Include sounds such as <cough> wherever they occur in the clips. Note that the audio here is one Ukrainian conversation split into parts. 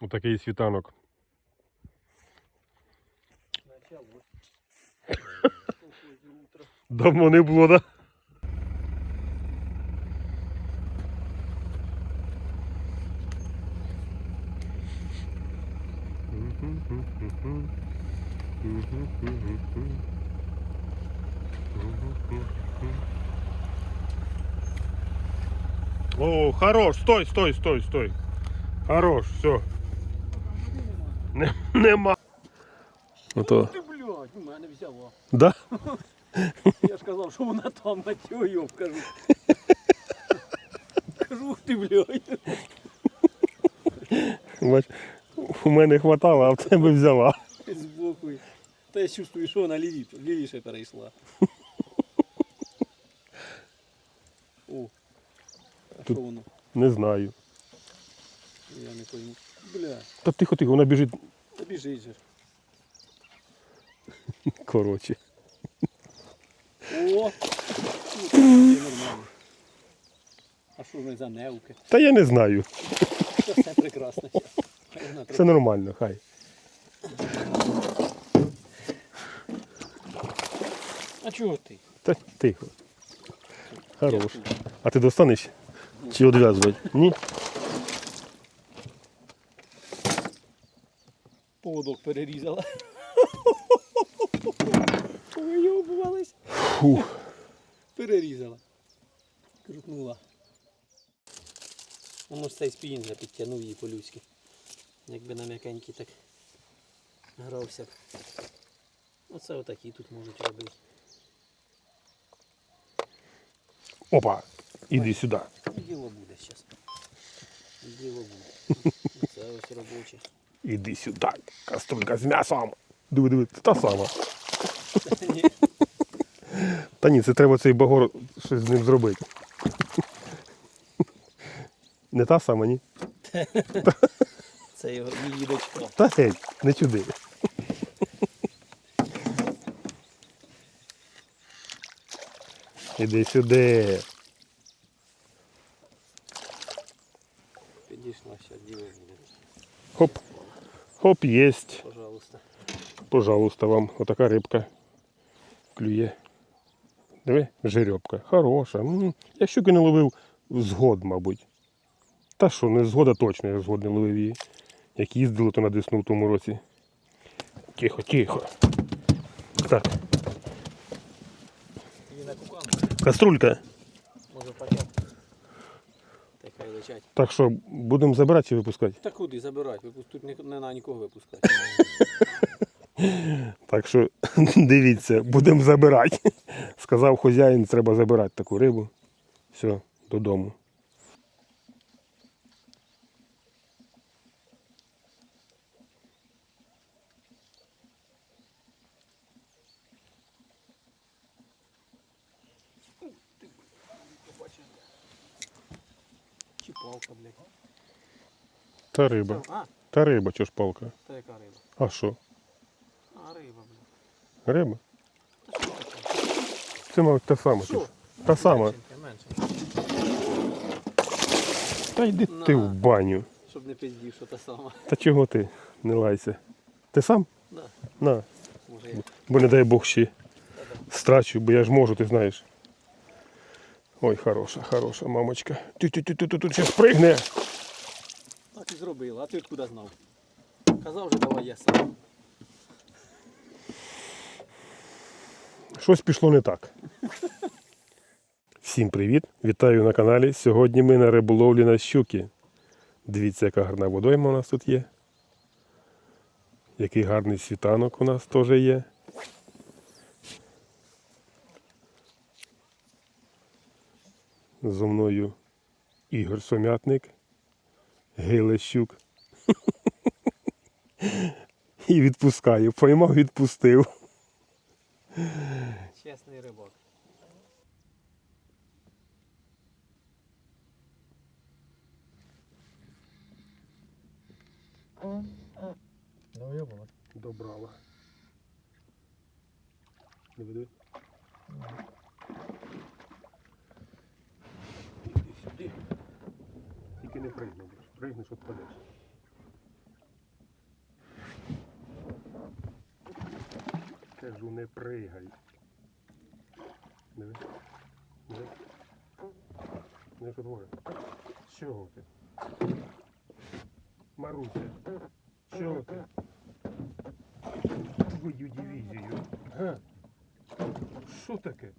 Отакий світанок. <laughs> Давно не було, да? О, хорош, стой, стой, стой, стой. Хорош, все. Не, нема. Ото. Ти, блядь, у мене взяла. Да? Я ж казав, що вона там на тюю, кажу. Кажу, ух ти, блядь. Бач, у мене хватало, а в тебе взяла. Збоку. Та я чувствую, що вона ліві, лівіше перейшла. О. А Тут- що воно? Не знаю. Я не пойму. Бля, Та тихо, тихо, вона біжить. та біжить же. Коротше. О! Нормально. А що ж ми за неуки? Та я не знаю. Це все прекрасно. Все нормально, хай. А чого ти? Та тихо. Хорош. А ти достанеш? Чи відв'язувати? Ні? Поводок перерізала. <laughs> Вийобувались. Перерізала. Крутнула. Воно ж цей спінінг вже підтягнув її по-людськи. Якби на м'якенький так грався. б. Оце отакі тут можуть робити. Опа. Іди сюди. Діло буде зараз. Діло буде. <laughs> Оце ось робоче. Іди сюди. Каструлька з м'ясом. Диви, диви, це та сама. Та ні, це треба цей багор щось з ним зробити. Не та сама, ні? Це його її дочка. Та геть, не чуди. Іди сюди. Підійшла ще діло. Хоп. Хоп, єсть. Пожалуйста. Пожалуйста, вам отака рибка клює. Диви, жеребка. Хороша. М, Я щуки не ловив згод, мабуть. Та що, не згода точно, я згод не ловив її. Як їздили, то на Десну в тому році. Тихо, тихо. Так, каструлька. Може пакет. Летять. Так що, будемо забирати чи випускати? Та куди забирати? Тут не, не на нікого випускати. Так що <laughs> дивіться, будемо забирати. Сказав хазяїн, треба забирати таку рибу. Все, додому. Чи палка, блядь. Та риба. А, Та риба, чого ж палка. та яка риба? А що? А, риба, блядь. Риба? Та що таке? Це мабуть та сама. Що? Та сама. Меншеньке, меншеньке. Та йди ти На. в баню. Щоб не пиздів, що та сама. Та чого ти? Не лайся. Ти сам? Да. На. Може я. Бо не дай Бог ще страчу, бо я ж можу, ти знаєш. Ой, хороша, хороша мамочка. Тю-тю-тю-тю, тут зараз пригне. Зробила, а ти откуда знав? Казав же, давай я сам. Щось пішло не так. Всім привіт! Вітаю на каналі. Сьогодні ми на риболовлі на щуки. Дивіться, яка гарна водойма у нас тут є. Який гарний світанок у нас теж є. Зо мною Ігор Сомятник, Гилещук. І відпускаю. Поймав, відпустив. Чесний рибак. Ну, йобала. Добрала. Не веди. Іди сюди. Тільки не пригни, бо пригнеш, от падеш. Кажу, не пригай. Диви. Диви. Не що двоє. Чого ти? Маруся. Чого ти? Твою дивізію. Що таке?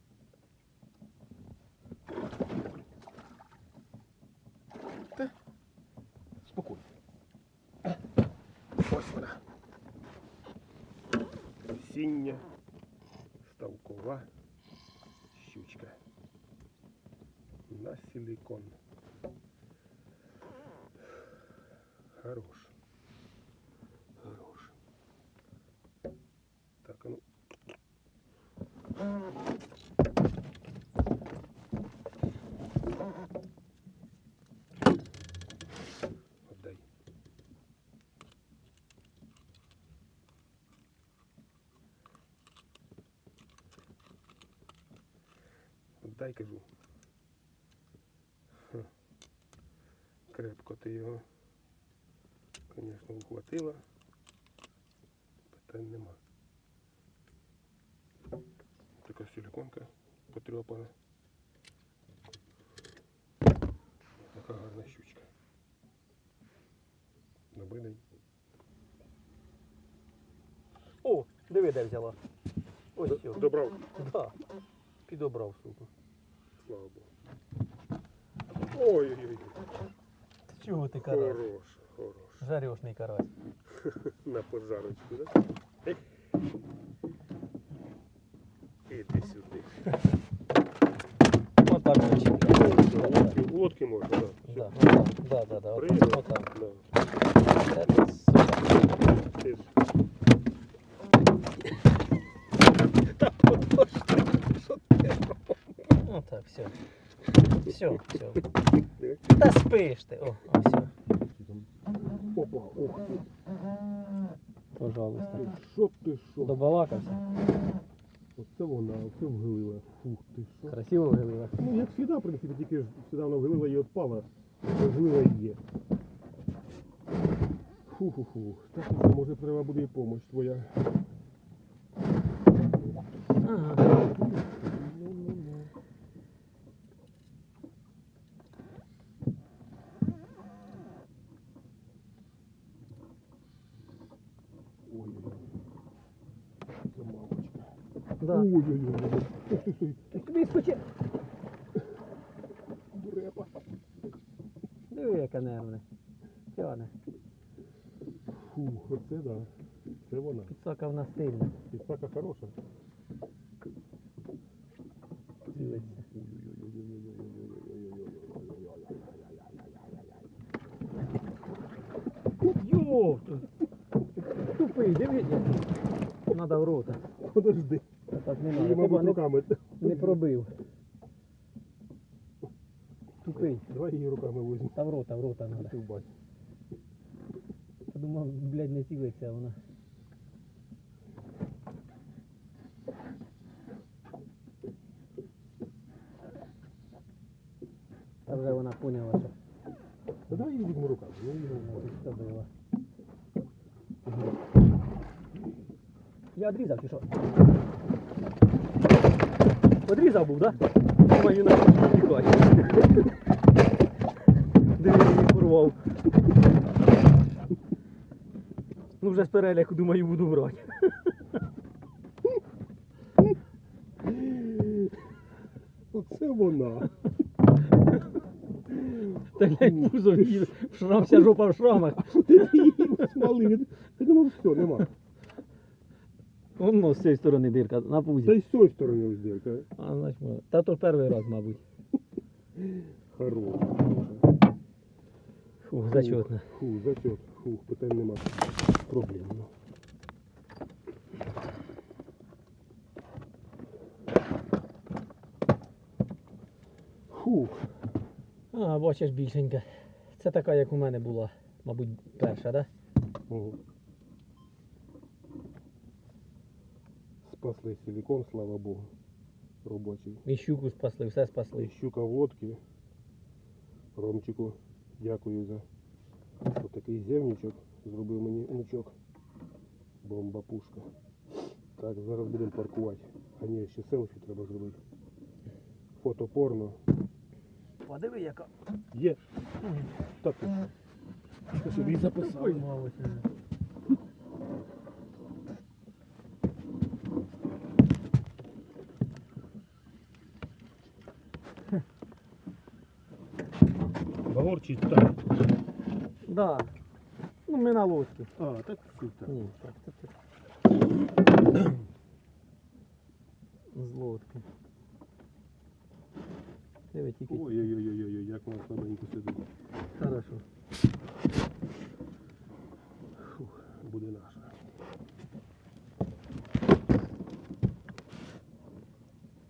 Отдай, кажу. Ха. Крепко ти його, звісно, ухватила. Питань нема. Така силиконка потрьопана. Така гарна щучка. Добрий день. О, диви, де взяла. Ось. Добрав. Да. Підобрав, сука. Слава Богу. Ой-ой-ой. Чого ти карась? Хорош, хорош. Жарешний карась. <laughs> На пожарочку, да? Ех. Іди сюди. <laughs> Отак очі. Лодки, можна, да. Да, да, да, да. Отак. Да. Це ти, сука. Ти ж Ну так, все. Все, все. Та спиш ти. О, о, все. Опа, ох ти. Пожалуйста. Що ти що? Добалакався. Оце вона, оце вгилила. Фух ти що. Красиво вилила. Ну, як завжди, в принципі, тільки ж сюди вона вгилила і відпала. Вгилила і є. Фу-фу-фу. Так, що, може треба буде і помощь твоя. Ага. Ну-ну-ну. Ой-ой-ой. Це мамочка. Да. Ой-ой-ой. Ух ти, стой. Тобі скочи. Дурепа. Диви, яка нервне. Тяне. Фу, оце да. Це вона. Підсока в нас сильна. Підсака хороша. Цілиться. Йо! Тупий, дивись. Надо в рота. Подожди. Так не Її, надо. мабуть, Куба не, пробив. Тупий. Давай її руками візьмемо. Та в рота, в рота надо. Подумав, блядь, не цілиться а вона. Та вже вона поняла, що Та давай її візьмемо руками. Ну, її підставила. Я відрізав чи що? Одрізав був, так? Да? Думаю, на тікай. Диви, порвав. Ну вже з переляку, думаю, буду брати. Оце вона. Та глянь, пузо її, шрам, вся жопа в шрамах. Ти її смалив. Я думав, все, нема. Воно з цієї сторони дирка, на пузі. Та й з цієї сторони ось дірка. А, значить, може. Та то перший раз, мабуть. <laughs> Хороша. Фу, зачетно. Фу, зачет. Фу, питань нема. Проблем. ну. Фу. А, бачиш більшенька. Це така, як у мене була, мабуть, перша, да? Ого. Спасли силикон, слава Богу. Робочий. І щуку спасли, все спасли. І Щука водки. Ромчику, дякую за отакий зевничок. Зробив мені внучок. Бомба пушка. Так, зараз будемо паркувати. А ні, ще селфі треба зробити. Фото порно. Подиви, яка. Є. Так. Ти собі записав. Ой, так. Да. Ну, ми на лодці. А, так супер. Ні, так, це ти. З лодки. Диви тільки. Ой-ой-ой, як воно слабенько сидить. Хорошо. Фух, буде наша.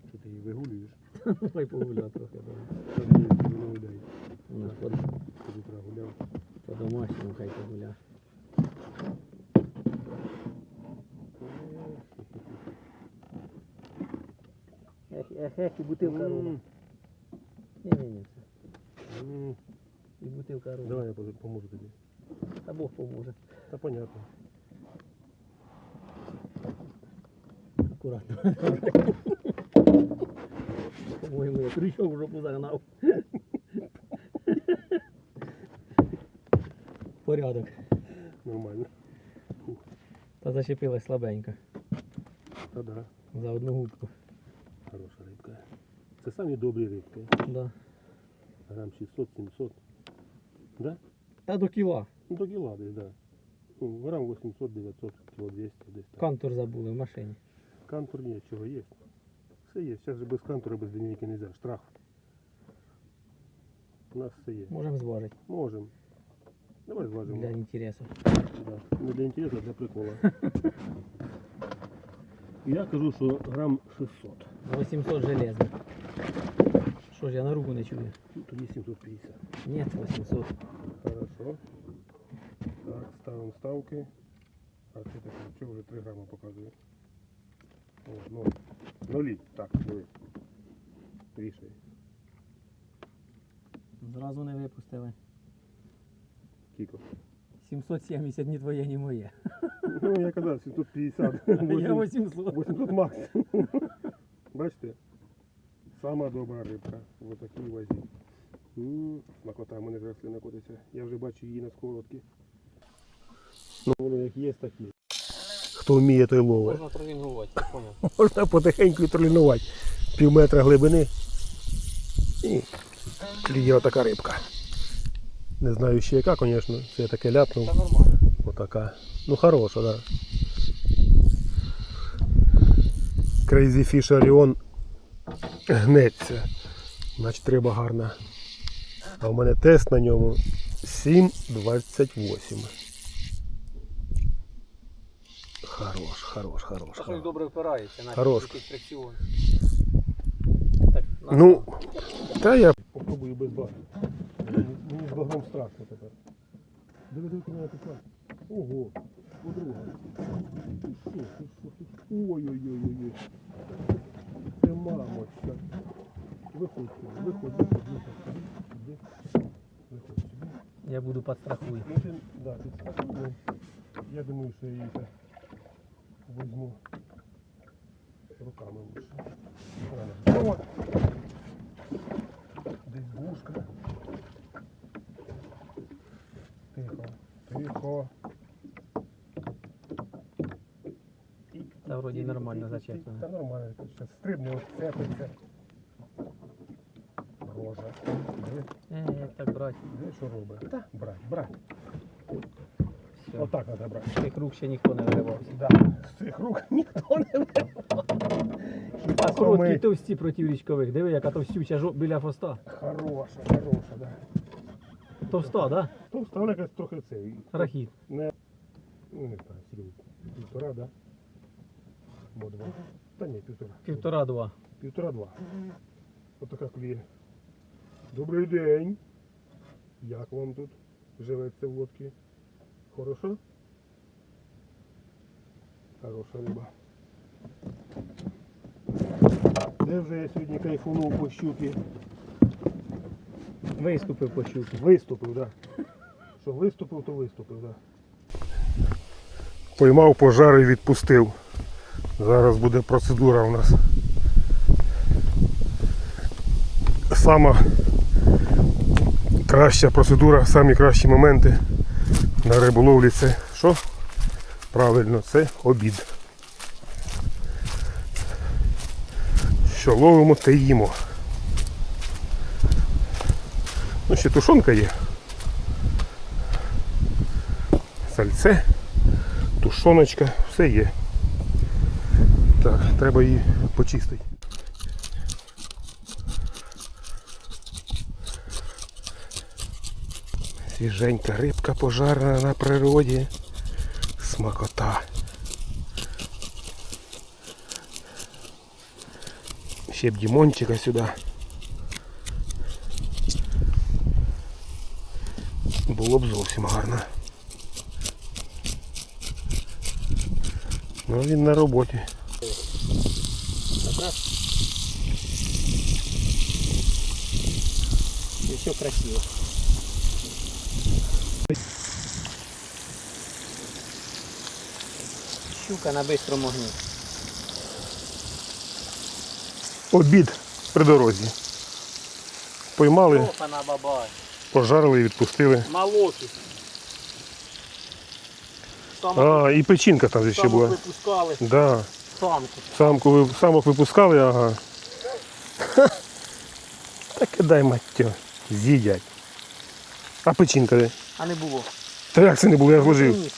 Що ти її вигулюєш? <laughs> Хай погуля трохи. да. Та ні, ти не видай. По, Ти по домашньому хай погуля. Ех, ех, і бутилка ровна. М, Ні, ні, ні. м. І бутилка ровна. Давай я пом- поможу тобі. Та Бог поможе. Та понятно. Акуратно. <laughs> По-моєму, я крючок в жопу загнав. Порядок. Нормально. Та зачепилась слабенько. Та да. За одну губку. Хороша рибка. Це самі добрі рибки. Да. Грам 600-700. Да? Та до кіла. Ну до кіла десь, да. Ну, грам 800-900, кіло 200 десь так. Кантор забули в машині. Кантур ні, чого є. Все є. Зараз же без кантура, без лінійки не можна. Штраф. У нас все є. Можемо зважити Можемо. Давай зважимо. для інтересу. Да. Не для інтересу, а для прикола. <laughs> Я кажу, що грам 600. 800 железно. Що ж, я на руку не чую. Ну, тоді 750. Ні, 800. Хорошо. Так, ставимо ставки. А це таке, що вже 3 грама показує. О, ну, нулі. Так, диви. Вішай. Зразу не випустили. Кіко. 770 ні твоє, ні моє. Ну, я казав, 750. <laughs> Я 800. 800 максимум. <laughs> Бачите? Сама добра рибка. В такій вазі. М, Смакота в мене вже слина котиться. Я вже бачу її на сковородці. Ну, воно як є, так є. Хто вміє, той ловить. Можна тренувати, я понял. <laughs> Можна потихеньку тренувати. Пів метра глибини. І клює отака рибка. Не знаю ще яка, звісно. Це я таке ляпнув. Та нормально. Отака. Ну хороша, да. Crazy Fish Orion гнеться. Значить риба гарна. А у мене тест на ньому 7,28. Хорош, хорош, хорош. Та щось хорош. добре впирається, Хорош. якийсь. Так, на- Ну, та я попробую без баги. Мені з багом страшно тепер. Диви, диви, мене пішла. Ого, подруга. Ой-ой-ой-ой. Це мамочка. Виходь виходь, виходь, виходь Виходь сюди. Я буду підстрахую. Ну, ти, да, ти. Я думаю, що я її так візьму руками лучше. Десь бушка. Тихо, тихо. Та вроді нормально зачеплено. Та нормально, зараз стрибне, цепиться. Рожа. Е, як так брати? диви, що робить. Та, брать, брать. Все. Отак треба брати. З тих рук ще ніхто не виривався. Да. З цих рук <laughs> ніхто не вирвав. А короткі товсті проти річкових. Диви, яка товстюча жо- біля хвоста. Хороша, хороша, да. Товста, да? Ну, стала якась трохи цей. Рахіт. Не, ну не знаю, скільки. Півтора, да? Або два. Та ні, півтора. Півтора-два. Півтора-два. Отака кліє. Добрий день. Як вам тут живеться в лодці? Хорошо? Хороша риба. Де вже я сьогодні кайфунув по щуки? Виступив по щуки. Виступив, так. Що виступив, то виступив, так. Поймав пожар і відпустив. Зараз буде процедура у нас. Сама краща процедура, самі кращі моменти на риболовлі це що? Правильно, це обід. Що ловимо, те їмо. Ну, ще тушонка є. Сальце, тушоночка, все є. Так, треба її почистити. Свіженька рибка пожарена на природі. Смакота. Ще б Дімончика сюди. Було б зовсім гарно. Ну він на роботі. Добре? І все красиво. Щука на бистрому огні. Обід при дорозі. Поймали, Опа на бабай. Пожарили і відпустили. Молоки. Самок, А, і печінка там ще самок була. випускали. Да. Самку. Самку ви самок випускали, ага. Та кидай маття. З'їдять. А печінка де? А не було. Та як це не було, я зложив. Ні.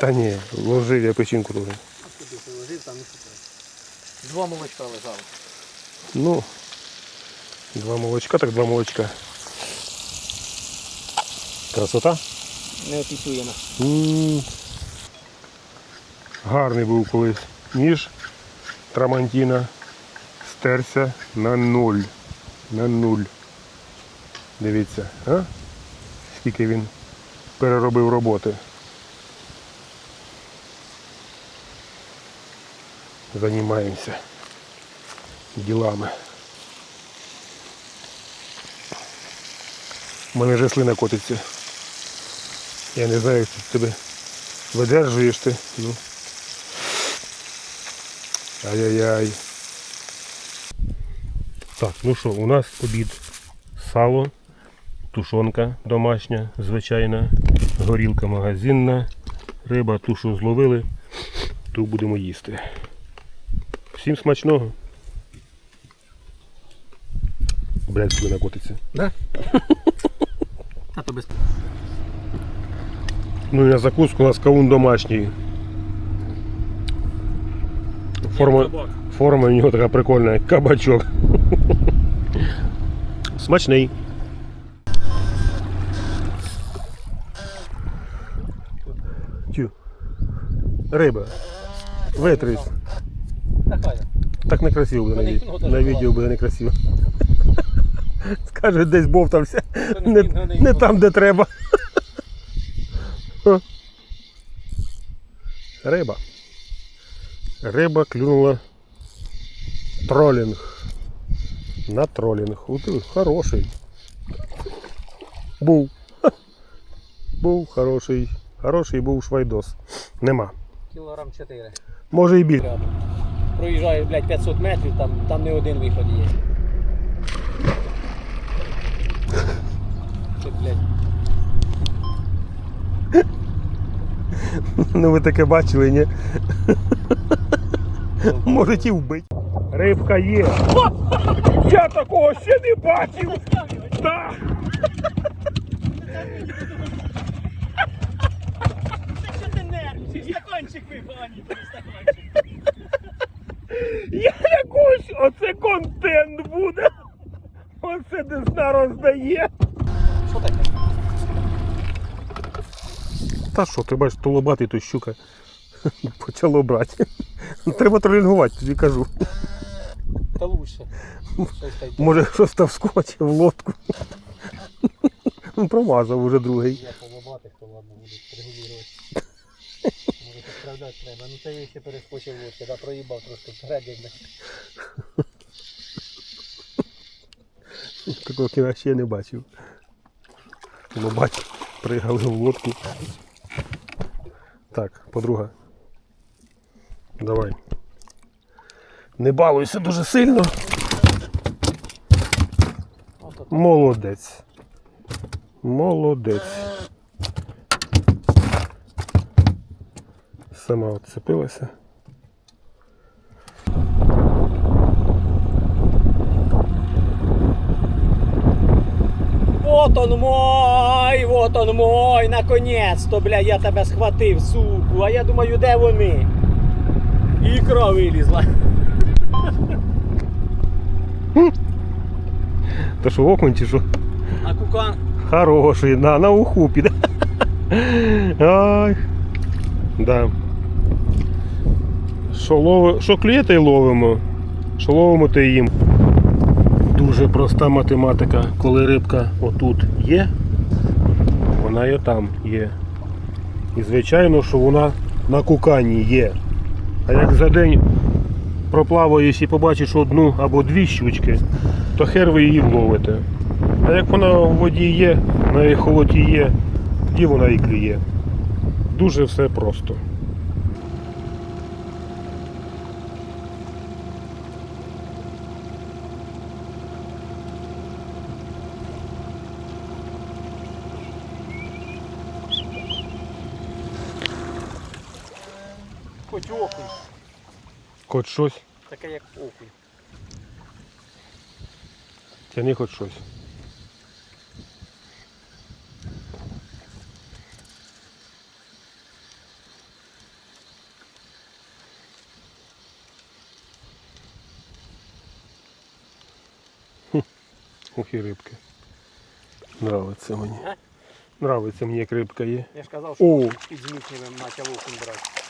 Та ні, вложив я печінку там і шукай. Два молочка лежали. Ну, два молочка, так два молочка. Красота. Не опісуємо. Гарний був колись ніж Трамантіна. Стерся на нуль. На нуль. Дивіться, а? Скільки він переробив роботи. Займаємося ділами. У мене вже слина котиться. Я не знаю, як ти тебе видержуєш ти. Ну. Ай-яй-яй. Так, ну що, у нас обід. Сало, тушонка домашня, звичайна, горілка магазинна, риба, тушу зловили, ту будемо їсти. Всім смачного. Блять, слина котиться. Да? <laughs> А то без Ну і на закуску у нас кавун домашній. Форма, форма у нього така прикольна, як кабачок. Смачний. Тю. Риба. Витрись. Так некрасиво буде на, на відео буде некрасиво. <laughs> Скаже, десь бовтався. не не там, де треба. Ха. Риба. Риба клюнула тролінг. На тролінг. Ух ти, хороший. Був. Був хороший. Хороший був швайдос. Нема. Кілограм 4. Може і більше. Проїжджаю, блядь, 500 метрів, там, там не один виход є. Це, блядь, Ну ви таке бачили, ні? Можете і вбити. Рибка є. Я такого ще не бачив. Да. Що ти нервничаєш? Стаканчик випав, стаканчик. Я якусь, оце контент буде. Оце десна роздає. Що таке? Та що, ти бачиш, толобатий то щука. <laughs> Почало брати. <laughs> Треба тролінгувати, тобі кажу. Та лучше. Може, щось там вскочив в лодку. Ну, Промазав уже другий. То ладно, регулювати. Може підправляти треба. Ну це ще перескочив лучше, да проїбав трошки вперед. Такого кіна ще не бачив. Бачив, пригали в лодку. Так, подруга. Давай. Не балуйся дуже сильно. Молодець. Молодець. Сама отцепилася. Вот он мой, вот он мой, наконец-то, бля, я тебе схватив, суку. А я думаю, де вони? Ікра вилізла. То що окунь чи що? А кукан Хороший, на, на уху піде. Ай. Да. Що, лови... що клює, то й ловимо. Що ловимо, то й їм. Дуже проста математика. Коли рибка отут є, вона і там є. І звичайно, що вона на кукані є. А як за день проплаваєш і побачиш одну або дві щучки, то хер ви її вловите. А як вона в воді є, на холоті є, тоді вона і клює. Дуже все просто. Хоч окунь. Хоч щось, Таке як окунь. тяни хоч щось. І рибки. Нравиться мені. Нравиться мені, як рибка є. Я ж казав, що О, під зміцневим почав окунь брати.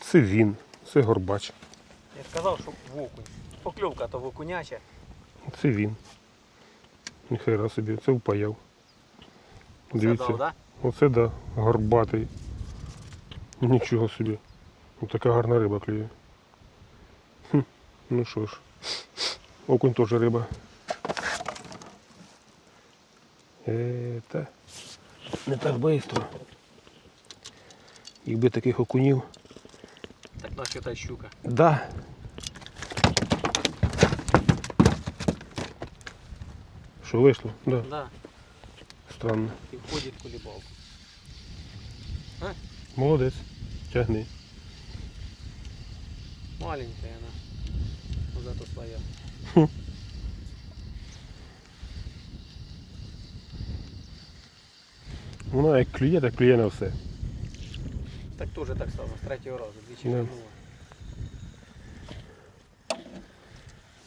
Це він, це горбач. Я ж казав, що в окунь. Покльовка то в окуняча. Це він. Ніхера собі, це впаяв. Дивіться. Задав, да? Оце да, горбатий. Нічого собі. Ось така гарна риба клює. Хм. Ну що ж. Окунь теж риба. Е, та. Не так швидко. Якби таких окунів. Так наче та щука. Да. Що вийшло? Да. Да. Странно. І входить в колібалку. Молодець. Тягни. Маленькая она. Но зато своя. Вона як клює, так клює на все. Так теж так само, з третього разу. Двічі Да. вернула.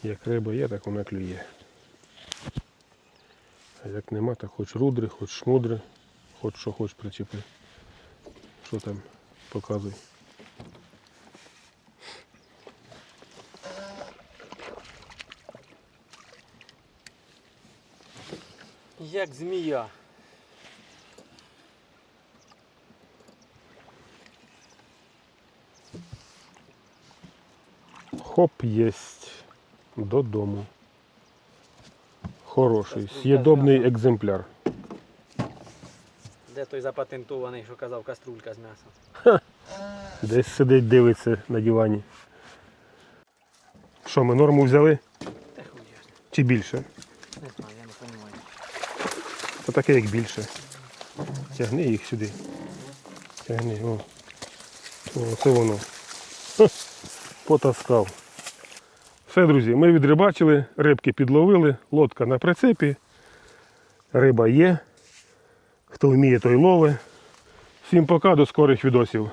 Як риба є, так вона клює. А як нема, так хоч рудри, хоч шмудри, хоч що хоч причепи. Що там, показуй. Як змія. Хоп, єсть. Додому. Хороший, м'ясом. екземпляр. Де той запатентований, що казав каструлька з м'ясом? Десь сидить, дивиться на дивані. Що, ми норму взяли? Та хуй. Чи більше? Не знаю, я не розумію. Та таке як більше. Тягни їх сюди. Тягни, о. О, це воно. Ха, Потаскав. Все, друзі, ми відрибачили, рибки підловили, лодка на прицепі. Риба є. Хто вміє, той лови. Всім пока, до скорих відосів.